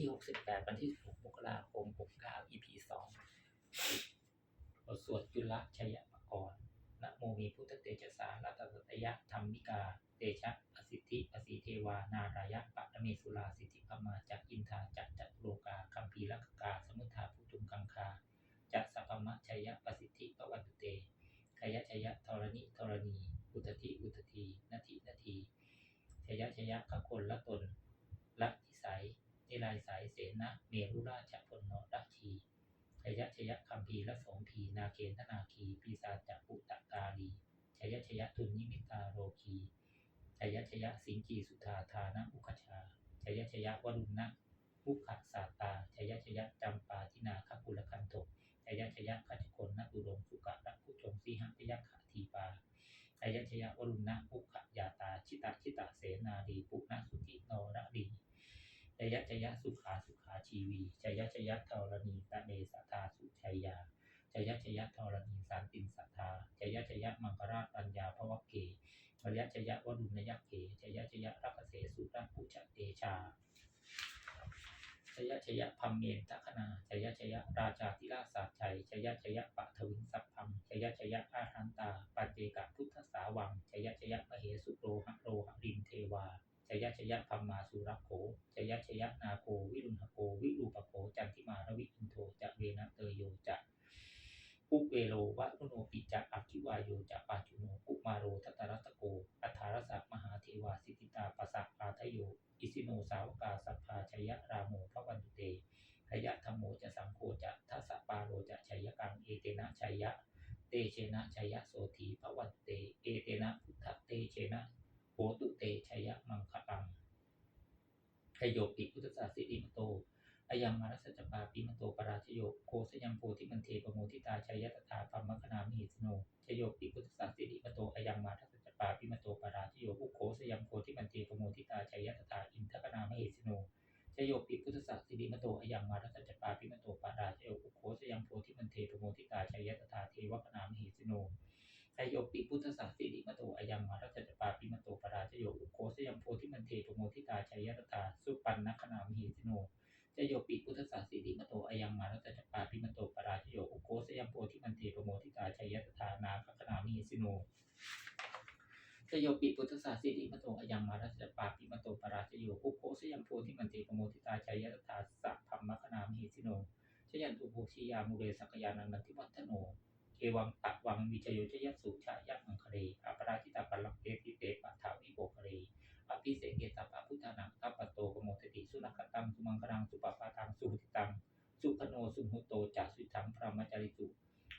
ที่หกสิบแปดวันที่ 16 มกราคมหกเก้า EP สองบทสวดจุลชัยปกรณ์นะโมมีพุทธเตจสารัตตตยะธรรมิกา เตชะอสิทธิอสีเทวา นารายะปะระเมสุราสิทธิพมาจากอินทาจักจัตุโลกาคัมภีรักกา สมุทธาภูตุงกังคาจัสัพพมะชัยะประสิทธิปวันตุเตชยะชยะธรณิธรณี อุตติอุตตินาทีนาทีชยะชยะขคนละตนละทิสัย นิลายสายเสนะ เมรุราชพลนราชีชยะชยะคัมภีและสงพีนาเกณทนาคีปีศาจจัปุตตะกาลีชยะชยะทุนนิมิตาโรคีชยะชยะสิงกีสุธาธานะอุคชาชยะชยะวรุณนะมุขสาตาชยะชยะจำปาทินาคกุลคันโตชยะชยะขัจคนนอุดมสุกะระผู้ชงสีหพยัคขทีปาชยะชยะวรุณนะมุขยาตาชิตาชิตาเสนาดีปุณสุติโนระดี จยะจยะสุขาสุขาชีวีจยะจยะธรณีตะเนสัทธาสุชัยยาจยะจยะธรณีสารตินสัทธาจยะจยะมังคราชปัญญาภวเกจยะจยะวดุนยะเกจยะจยะรักเสสุรัพุชเตชาจยะจยะพัมเมนตะคณาจยะจยะราชาธิราชสัจชัยจยะจยะปะทวินสัพพังจยะจยะอาหันตาปัจเจกพุทธสาวังจยะจยะมเหสุโรหะโรหะรินเทวา ช ยะชยะพัมมาสุรโขชยะชยะนาโควิรุณหโกวิรูปโขจันทิมารวิอินโทจะเวนะเตโยจะปุเวโลวะรุโนปิจะอักขิวายโยจะปาจุโนกุมาโรทัตตรัตโกอัฏฐารสะมหาเทวาสิทิตาปะสะปาทโยอิสิโนสาวกาสัพพาชยะรามโมพระวันตุเตชยะธรรมโมจะสังโฆจะทัสสปาโรจะชยกังเอเตนะชยะเตเชนะชยะโสธีพระวันเต เอเตนะพุทธเตเชนะโหตุเตชยะม ขยโยปิพุทธศาสิริมโตอายังมารัสจปาปิมโตปราชโยโคสยังโพธิมันเทปโมทิตาชัยตถาธรรมคณามิหิสโนชโยปิพุทธศาสิริมโตอายังมารัสจปาปิมโตปราชโยอุโคสยังโพธิมันเทปโมทิตาชัยตถาอินทคณามิหิสโนชโยปิพุทธศาสิริมโตอายังมารัสจปาปิมโตปราชโยอุโคสยังโพธิมันเทปโมทิตาชัยตถาเทวคณามิหิสโน ชยโยปิพุทธศาสิริมโตอายังมารัจจปาปิมโตปราชโยอุโคสยังโพธิมันเทปโมทิตาชัยยตตาสุปันนคณามิหิสโนชยโยปิพุทธศาสิริมโตอายังมารัจจปาปิมโตปราชโยอุโคสยังโพธิมันเทปโมทิตาชัยยตตานาคคณามิหิสโนชยโยปิพุทธศาสิริมโตอายังมารัจจปาปิมโตปราชโยอุโคสยังโพธิมันเทปโมทิตาชัยยตตาสัพพัมมคณามิหิสิโนชยันตุโภชียามุเรสักยานันนันทิวัฒโน เอวังตะ วังวิจโยชยสุชายะมังคเรอปราชิตาปัลลังเตติเตปัฏฐาวิโกคเรอภิเสเกตัปะพุทธานังตัปปโตกโมทติสุนักตังสุมังคลังสุปปาตังสุหติตังสุขโนสุหุโตจัสุถังพระมจริสุ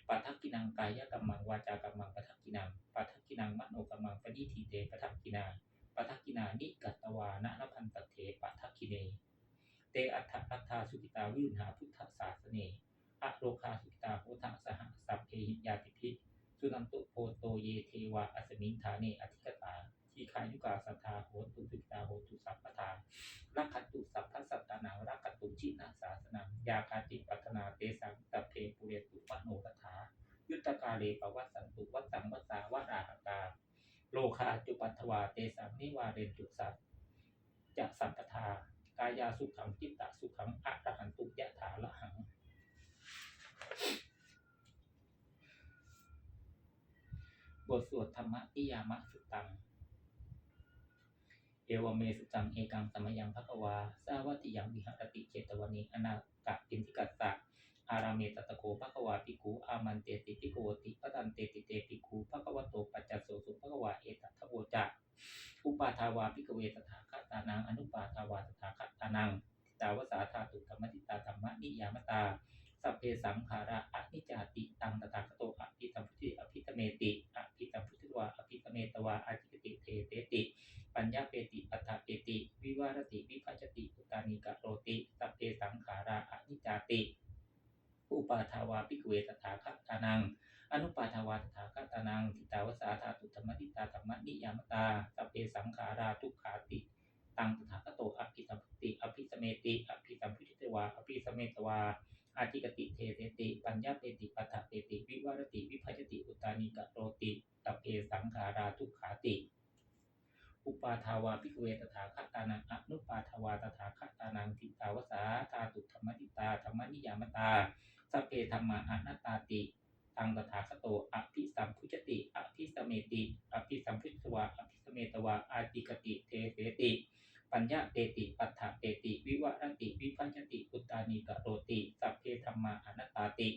ปัทักกินังกายกัมมังวาจากัมมังปัทักกินังปัทักกินังมโนกัมมังปณิทีเตปัทักกินาปัทักกินานิกัตตวานะนพันตเถปัทักกิเน เตอัฏฐรัตถาสุกิตาวิรุณหาพุทธศาสเนอะโลคาสุกิตาโพธสหสัพเพหิยาติพิสุนันตุโพโตเยเท วาอสมิงฐาเนอธิกตาทีคายุกาสัทธาโหตุสุกิตาโหตุสัพพทารักขตุสัพพสัตตานังรักขตุชินาสาสนังยาคาติปัตนาเตสังตัเพปุเรตุมโนรถายุตกาเลปวัสสันตุวัสสังวัสสาวราหกาโลคาจุปัทวาเตสังนิวาเรนตุสัตจะสัมปทากายาสุขังจิตตสุขังอะระหันตุยะถาละหัง บทสวดธรรมนิยามะสุตัง เอวเมสุตังเอกังสมยังภควาสาวัติยังวิหารติเจตวนีอนากะปินทิกัสสะอาราเมตตะโกภควาปิกูอามันเตติปิโกติปตันเตติเตปิกูภควโตปัจจโสสุภควาเอตัทโวจะอุปาทาวาปิกเวตถาคตานังอนุปาทาวาตถาคตานังทิตาวสาธาตุธรรมติตาธรรมนิยามตาสัพเพสังขาระอนิจจาติตังตถาคโตอภิตัมพุทธิอภิตเมติ อภิตัมพุทธวาอภิตเมตวาอาจิกติเทเตติ ปัญญาเปติปัฏฐาเปติ วิวารติ วิภัจจติอุตานิกะโรติสัพเพสังขาระอนิจจาติ อุปาทาวาปิกเวตถาคตานัง อนุปาทาวาตถาคตานังทิตาวสาธาตุธรรมติตาธรรมนิยามตาสัพเพสังขาราทุกขาติตังตถาคโตอภิสัมพุติอภิสเมติอภิสัมพุทธวาอภิสเมตวา อาจิกติเทเตติ ปัญญาเปติปัฏฐเปติ วิวารติ วิภัจจติ อุตานิกะโรติตัเพสังขาราทุกขาติ อุปาทาวาภิกเวตถาคตานังอนุปาทาวาตถาคตานังทิตาวสาธาตุธรรมติตาธรรมนิยามตาสัพเพธรรมาอนัตตาติตังตถาคโตอภิสัมพุจติอภิสเมติอภิสัมพุทวาอภิสเมตวาอาติกติเทเสติ ปัญญาเตติปัฏฐะเตติวิวรติวิพัชติอุตตานิกโรติสัพเพธรรมาอนัตตาติ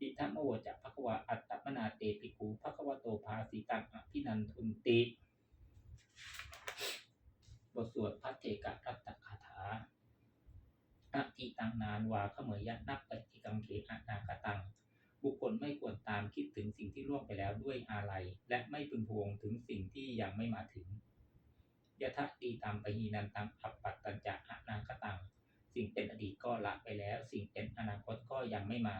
อิทัมโมจะภควาอัตตมนาเตปิกูภควโตภาสิตังอภินันทุนติ บทสวดพัทเทกะรัตตคาถาอะติตังนานวาขเมยยะนับปฏิกังเขอานาคตัง บุคคลไม่ควรตามคิดถึงสิ่งที่ล่วงไปแล้วด้วยอาลัยและไม่พึงพวงถึงสิ่งที่ยังไม่มาถึง ยะทะตีตามปหีนันตังอัปปัตตัญจะอนาคตัง สิ่งเป็นอดีตก็ละไปแล้ว สิ่งเป็นอนาคตก็ยังไม่มา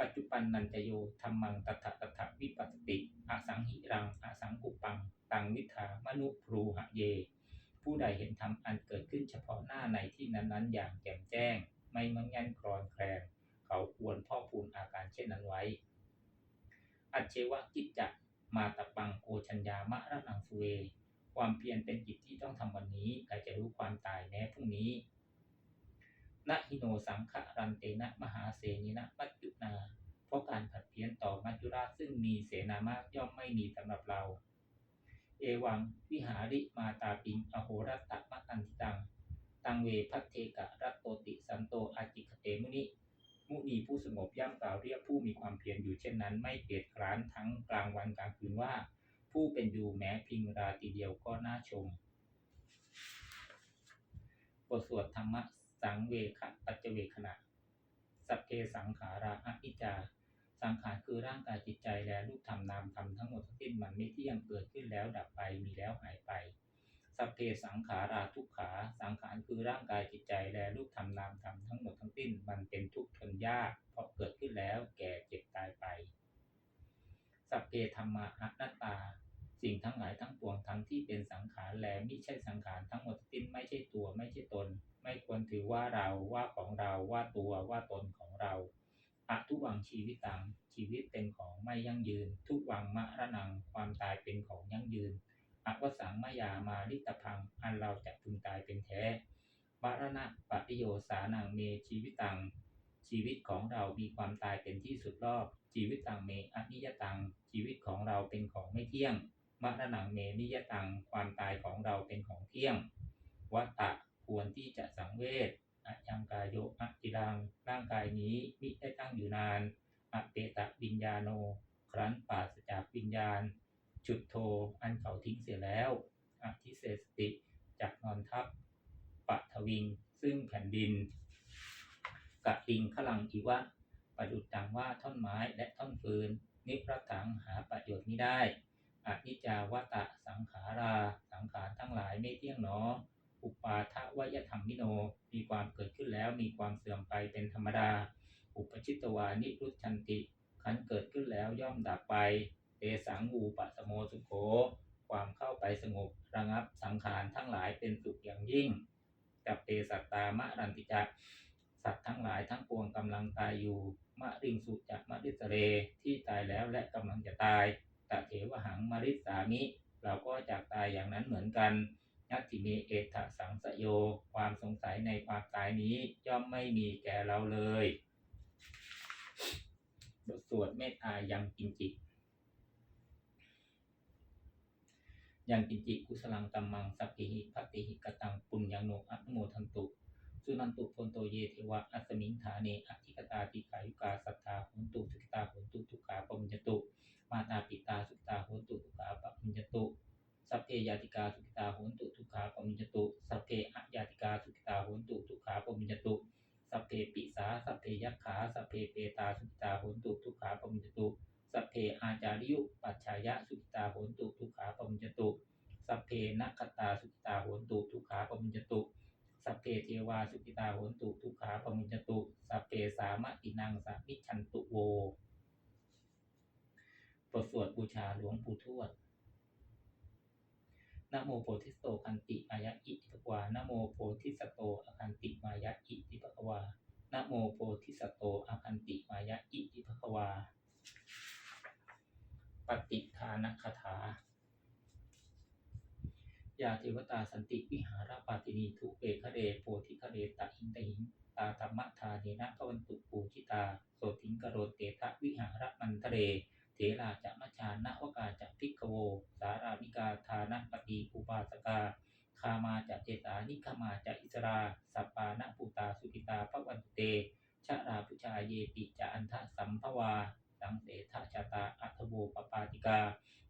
ปัจจุบันนันจโยธรรมังตถะตถะวิปัสสติอสังหิรังอสังกุปัง ตังวิถามนุพรูหะเย ผู้ใดเห็นธรรมอันเกิดขึ้นเฉพาะหน้าในที่นั้นๆ อย่างแจ่มแจ้ง ไม่มังยันคลอนแคลงเขาควรพ่อพูนอาการเช่นนั้นไว้ อัจเชวะกิจจะมาตะปังโกชัญญามะระนังสุเว ความเพียรเป็นกิจที่ต้องทำวันนี้ใครจะรู้ความตายแม้พรุ่งนี้นะหิโนสังขะรันเตนะมหาเสนินะมัจจุนา เพราะการผัดเพี้ยนต่อมัจจุราชซึ่งมีเสนามากย่อมไม่มีสำหรับเรา เอวังวิหาริมาตาปิงอโหรัตตะมะตันติตัง ตังเวพัทเทกะรัตโตติสันโตอาจิคเตมุนิ มุนีผู้สงบย่ำกล่าวเรียกผู้มีความเพียรอยู่เช่นนั้น ไม่เกียจคร้านทั้งกลางวันกลางคืนว่า ผู้เป็นอยู่แม้พิงราตีเดียวก็น่าชม บทสวดธรรมะสังเวคปัจเจเวขณะ สัพเพสังขาราอนิจา สังขารคือร่างกายจิตใจและรูปธรรมนามธรรมทั้งหมดทั้งสิ้นมันไม่เที่ยงเกิดขึ้นแล้วดับไปมีแล้วหายไป สัพเพสังขาราทุกขา สังขารคือร่างกายจิตใจและรูปธรรมนามธรรมทั้งหมดทั้งสิ้นมันเป็นทุกข์ทนยากเพราะเกิดขึ้นแล้วแก่เจ็บตายไป สัพเพธรรมาอนัตตา สิ่งทั้งหลายทั้งปวงทั้งที่เป็นสังขารและมิใช่สังขารทั้งหมดทั้งสิ้นไม่ใช่ตัวไม่ใช่ตน ไม่ควรถือว่าเราว่าของเราว่าตัวว่าตนของเราอะทุวังชีวิตตังชีวิตเป็นของไม่ยั่งยืน ทุกวังมะระนังความตายเป็นของยั่งยืนอวสังมายามาลิตพัง อันเราจะพึงตายเป็นแท้มรณะปฏิโยสานังเมชีวิตัง ชีวิตของเรามีความตายเป็นที่สุดรอบ ชีวิตตังเมอนิยตัง ชีวิตของเราเป็นของไม่เที่ยง มรณะเมนิยตังความตายของเราเป็นของเที่ยง วัตตะควรที่จะสังเวชอะยังกายโยอะจิรังร่างกายนี้มิได้ตั้งอยู่นานอะเปตะวิญญาโน ครั้นปราศจากวิญญาณ จุดโทอันเขาทิ้งเสียแล้วอธิเสสติจากนอนทับปัทวิง ซึ่งแผ่นดินกะลิงขลังอีวะ ประดุจดังว่าท่อนไม้และท่อนฟืน นิพระถังหาประโยชน์ไม่ได้ อนิจาวตะสังขาราสังขารทั้งหลายไม่เที่ยงหนอ อุปาทวยธรรมมิโน มีความเกิดขึ้นแล้วมีความเสื่อมไปเป็นธรรมดา อุปชิตวานิรุชันติขันเกิดขึ้นแล้วย่อมดับไปเตสังอูปสโมสุโข ความเข้าไปสงบระงับสังขารทั้งหลายเป็นสุขอย่างยิ่งจับเตสัตตามะรันติจักสัตว์ทั้งหลายทั้งปวงกำลังตายอยู่มะริงสุจักมะริสเรที่ตายแล้วและกำลังจะตาย ตะเถวหังมริสามิ เราก็จากตายอย่างนั้นเหมือนกันนัตถิเมเอทะสังสโย ความสงสัยในความตายนี้ย่อมไม่มีแก่เราเลยบทสวดเมตตายังกินจิตยังกินจิกุสลังตัมมังสัพพิหิพัตติหิกตังปุญญโนอัตโมทันตุ สุนันตุพนโตเยเทวะอัสมิงฐาเนอธิกตาติกายุกาสัทธาหุนตุสุกิตาหุนตุทุกขาปมุญตุ มาตาปิตาสุกิตาหุนตุทุกขาปมุญตุสัพเพยาติกาสุกิตาหุนตุทุกขาปมุญตุสัพเพอะยาติกาสุกิตาหุนตุทุกขาปมุญตุสัพเพปิสาสัพเพยัคขาสัพเพเปตาสุกิตาหุนตุทุกขาปมุญตุสัพเพอาจาริยุปัจฉายะสุกิตาหุนตุทุกขาปมุญตุสัพเพนัคตาสุกิตาโหนตุทุกขาปมุญจตุ เพเทวาสุกิตาโหนตุทุกขาปมุญจตุสัพเพสามะตินังสัมมิชันตุโวบทสวดบูชาหลวงปู่ทวดนโมโพธิสโตคันติมายะอิทิภควานโมโพธิสโตอคันติมายะอิทิภควานโมโพธิสโตอคันติมายะอิทิภควา ปฏิทานคาถา ยาเทวตาสันติวิหารปาตินีทุเปคะเรโพธิคะเรตะหิงตะหิงตาธรรมทาเนนะพวันตุปูชิตาโสติงกโรเตทะวิหารมันทะเรเถราจะมชานวกาจะพิกโว สารามิกาทานะปฏิอุปาสกาคามาจะเจตานิคมาจะอิสราสัปปานะปูตาสุปิตาพระวันเตชะราพุชาเยติจะอันทะสัมภวา สังเสทะชาตาอัทโวปปาติกา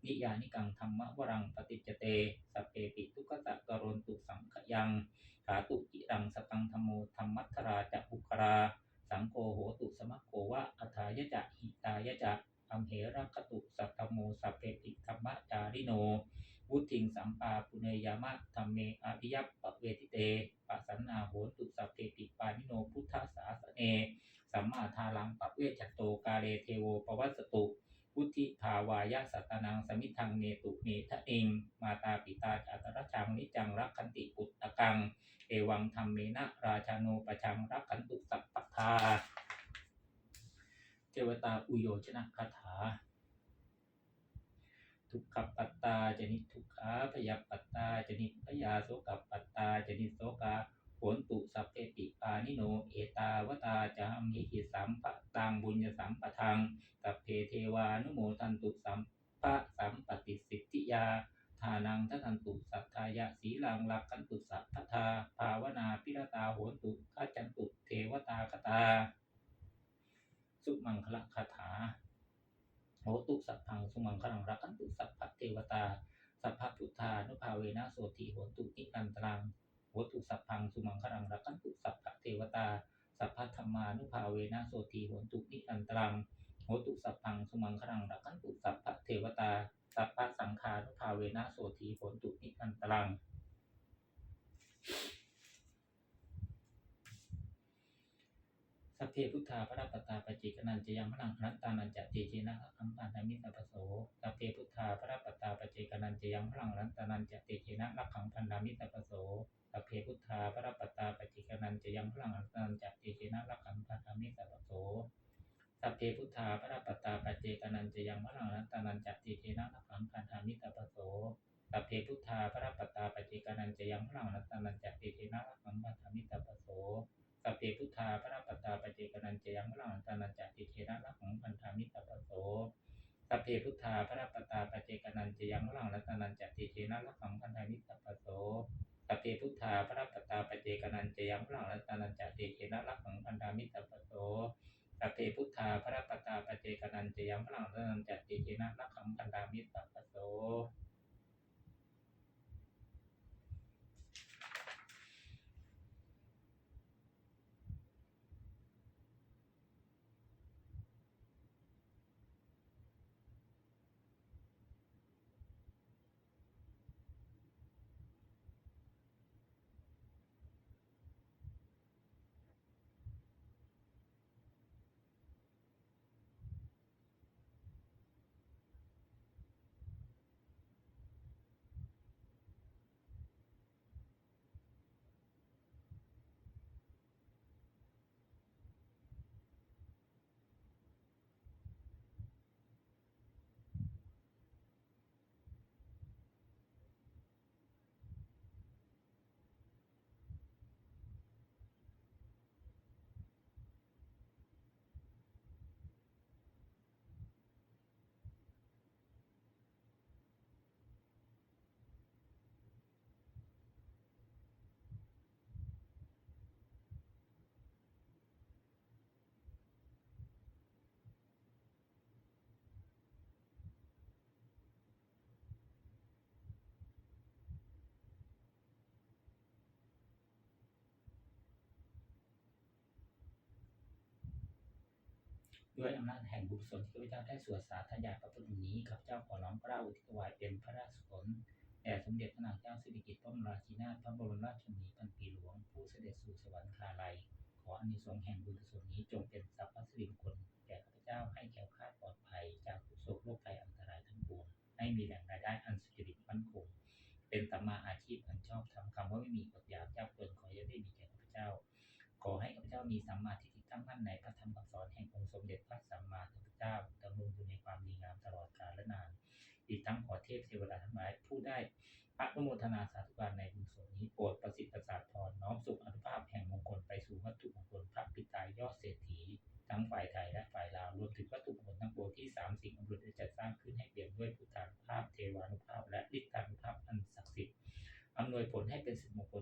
นิยานิกังธรรมวรังปฏิจเตสพเพปิทุกตะกรณตุสังขยังขาตุจิรังสตังธรรมโมธรรมัทธราจะภุครา สังโฆโหตุสมัคโควะอัฏายจะหิตายจะอัมเหรัคตุสัตตโมสัพเพปิธรรมจาริโน วุติงสัมปาปุเนยามะธรรมเมอริยปปเวทิเตปัสสันนาโหตุสัพเพปิปานิโนพุทธสาสเน สัมมาทาลังปะเวชโตกาเลเทโวปวัสสตุพุทธิภาวายะสัตนังสมิทังเนตุเนทะเองมาตาปิตาจัตรชังนิจังรักขันติปุตตะกัง เอวังธรรมเมนะราชาโนปชังรักขันตุสัพพทาเทวตาอุโยชนะคาถา ทุกขปัตตาจนิทุกขาพยาปัตตาจนิพยาโสกปัตตาจนิโสกา โหนตุสัพเพปิปานิโน เอตาวตาจามิหิสัมปะตังบุญญสัมปทังสัพเพเทวานุโมทันตุสัมปะสัมปติสิทธิยาทานังทันตุสัทธายะสีลังลักขันตุสัพพทาภาวนาพิรตาโหนตุกัจจันตุเทวตาคตา สุมังคละคาถาโหตุสัพพังสุมังคลังรักขันตุสัพพเทวตาสัพพพุทธานุภาเวนะโสติโหตุนิรันตรัง โหตุสัพพังสุมังคลังรักันตุสัพพะเทวตา สัพพะธรรมานุภาเวนะโสตีโหตุนิอันตรังโหตุสัพพังสุมังคลังรักันตุสัพพะเทวตา สัพพะสังฆานุภาเวนะโสตีโหตุนิอันตรัง สัพเพพุทธาพระปตาปจิกนันจยังพลังอนัตตานันจตเจนะอัมปันธมิตาปโสสัพเพพุทธาพระปตาปจิกนันจยังพลังอนัตตานันจตเจนะรักขังพันธมิตาปโสสัพเพพุทธาพระปตาปจิกนันจยังพลังอนัตตานันจตเจนะรักขังพันธมิตาปโสสัพเพพุทธาพระปตาปจิกนันจยังพลังอนัตตานันจตเจนะรักขังพันธมิตาปโสสัพเพพุทธาพระปตาปจิกนันจยังพลังอนัตตานันจตเจนะรักขังพันธมิตาปโสสัพเพพุทธาพระปตตาป กนันเจยังพลังตานันจติเทระละของพันธามิตาปโสสัพเพพุทธาพระปัตตาปเจกนันเจยังพลังตานันจติเทระละของพันธามิตาปโสสัพเพพุทธาพระปัตตาปเจกนันเจยังพลังตานันจติเทระละของพันธามิตาปโสสัพเพพุทธาพระปัตตาปเจกนันเจยังพลังตานันจติเทระละของพันธามิตาปโส ด้วยอำนาจแห่งบุญส่วนที่ข้าพเจ้าได้สวดสาธยายพระพุทธนี้ข้าพเจ้าขอน้อมเกล้าอุทิศถวายเป็นพระราชกุศลแด่สมเด็จพระนางเจ้าสิริกิติ์พระบรมราชินาถพระบรมราชชนนีพันปีหลวง ผู้เสด็จสู่สวรรคาลัย ขออานิสงส์แห่งบุญกุศลนี้จงเป็นส ทั้งขอเทพเทวดาทั้งหลายผู้ได้ปอนุโมทนาสาธุการในบุญส่วนนี้โปรดประสิทธิ์ประสาทพรน้อมสุขอนุภาพแห่งมงคลไปสู่วัตถุมงคลพระปิตายยอดเศรษฐีทั้งฝ่ายไทยและฝ่ายลาวรวมถึงวัตถุมงคลทั้งปวงที่สามสิ่งอำนวยได้จัดสร้างขึ้นให้เปี่ยมด้วยพุทธานุภาพเทวานุภาพและฤทธานุภาพอันศักดิ์สิทธิ์อำนวยผลให้เป็นสิริมงคล